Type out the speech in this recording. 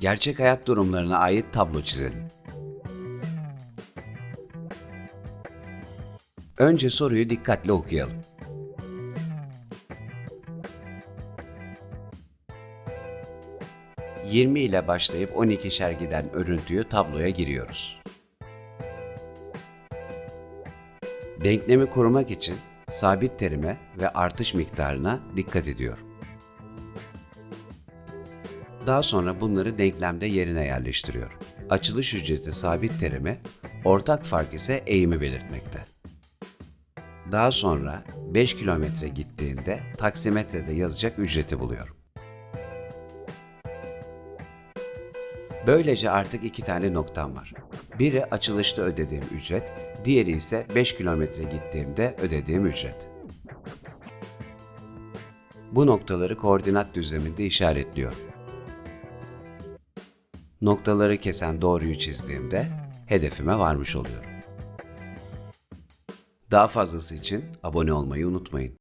Gerçek hayat durumlarına ait tablo çizelim. Önce soruyu dikkatle okuyalım. ...20 ile başlayıp 12'şer giden örüntüyü tabloya giriyoruz. Denklemi korumak için sabit terime ve artış miktarına dikkat ediyorum. Daha sonra bunları denklemde yerine yerleştiriyorum. Açılış ücreti sabit terimi, ortak fark ise eğimi belirtmekte. Daha sonra 5 kilometre gittiğinde taksimetrede yazacak ücreti buluyorum. Böylece artık iki tane noktam var. Biri açılışta ödediğim ücret, diğeri ise 5 kilometre gittiğimde ödediğim ücret. Bu noktaları koordinat düzleminde işaretliyorum. Noktaları kesen doğruyu çizdiğimde hedefime varmış oluyorum. Daha fazlası için abone olmayı unutmayın.